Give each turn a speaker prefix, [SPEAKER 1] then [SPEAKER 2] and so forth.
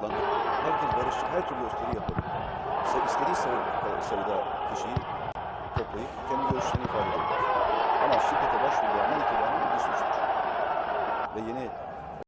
[SPEAKER 1] toplanır. Herkes barışçı, her türlü gösteri yapabilir. İşte istediği sayı, sayıda kişiyi toplayıp kendi görüşlerini ifade edebilir. Ama şiddete başvurduğu andan itibaren bir suçtur. Ve yeni